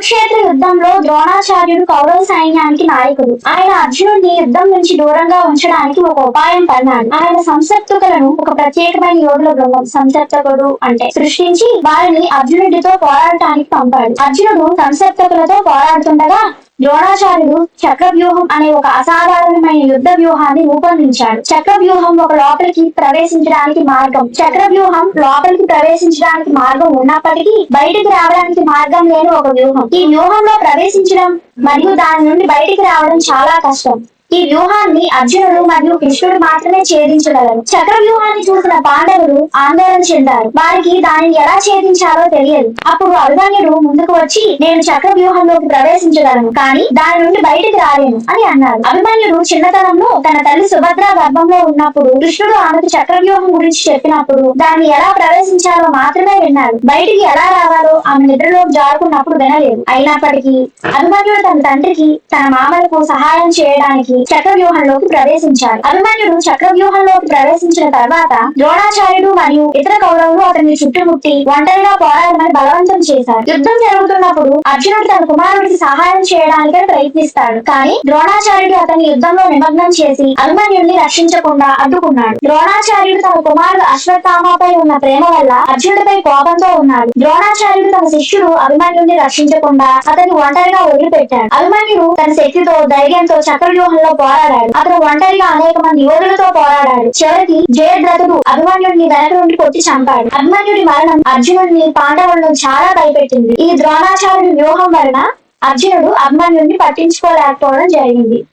కురుక్షేత్ర యుద్ధంలో ద్రోణాచార్యుడు కౌరవ సైన్యానికి నాయకుడు. ఆయన అర్జునుడిని యుద్ధం నుంచి దూరంగా ఉంచడానికి ఒక ఉపాయం పన్నాడు. ఆయన సంసప్తుకులను ఒక ప్రత్యేకమైన యోగుల బృందం సంసప్తకుడు అంటే సృష్టించి వారిని అర్జునుడితో పోరాడటానికి పంపాడు. అర్జునుడు సంసప్తకులతో పోరాడుతుండగా ద్రోణాచార్యుడు చక్రవ్యూహం అనే ఒక అసాధారణమైన యుద్ధ వ్యూహాన్ని రూపొందించాడు. చక్రవ్యూహం ఒక లోపలికి ప్రవేశించడానికి మార్గం. చక్రవ్యూహం లోపలికి ప్రవేశించడానికి మార్గం ఉన్నప్పటికీ బయటికి రావడానికి మార్గం లేని ఒక వ్యూహం. ఈ వ్యూహంలో ప్రవేశించడం మరియు దాని నుండి బయటికి రావడం చాలా కష్టం. ఈ వ్యూహాన్ని అర్జునుడు మరియు కృష్ణుడు మాత్రమే ఛేదించగలరు. చక్ర వ్యూహాన్ని చూసిన పాండవులు ఆందోళన చెందారు. వారికి దానిని ఎలా ఛేదించాలో తెలియదు. అప్పుడు అభిమన్యుడు ముందుకు వచ్చి నేను చక్ర వ్యూహంలోకి ప్రవేశించగలను కానీ దాని నుండి బయటికి రాలేను అని అన్నాడు. అభిమన్యుడు చిన్నతనంలో తన తల్లి సుభద్ర గర్భంలో ఉన్నప్పుడు కృష్ణుడు ఆమెకు చక్ర వ్యూహం గురించి చెప్పినప్పుడు దాన్ని ఎలా ప్రవేశించాలో మాత్రమే విన్నాడు. బయటికి ఎలా రావాలో ఆమె నిద్రలో జారుకున్నప్పుడు వినలేదు. అయినప్పటికీ అభిమన్యుడు తన తండ్రికి తన మామలకు సహాయం చేయడానికి చక్ర వ్యూహంలోకి ప్రవేశించాడు. అభిమన్యుడు చక్ర వ్యూహంలోకి ప్రవేశించిన తర్వాత ద్రోణాచార్యుడు మరియు ఇతర కౌరవులు అతన్ని చుట్టుముట్టి ఒంటరిగా పోరాడమని బలవంతం చేశారు. యుద్ధం జరుగుతున్నప్పుడు అర్జునుడు తన కుమారుడికి సహాయం చేయడానికి ప్రయత్నిస్తాడు. కానీ ద్రోణాచార్యుడు అతన్ని యుద్ధంలో నిమగ్నం చేసి అభిమన్యుడిని రక్షించకుండా అడ్డుకున్నాడు. ద్రోణాచార్యుడు తన కుమారుడు అశ్వత్థామపై ఉన్న ప్రేమ వల్ల అర్జునుడిపై కోపంతో ఉన్నాడు. ద్రోణాచార్యుడు తన శిష్యుడు అభిమన్యుడిని రక్షించకుండా అతన్ని ఒంటరిగా వదిలిపెట్టాడు. అభిమన్యుడు తన శక్తితో ధైర్యంతో చక్రవ్యూహంలో పోరాడాడు. అతను ఒంటరిగా అనేక మంది యోధులతో పోరాడాడు. చివరికి జయద్రథుడు అభిమన్యుడిని వెనక నుండి కొట్టి చంపాడు. అభిమన్యుడి మరణం అర్జునుడిని పాండవులను చాలా భయపెట్టింది. ఈ ద్రోణాచార్యుడి వ్యూహం వలన అర్జునుడు అభిమన్యుడిని పట్టించుకోలేకపోవడం జరిగింది.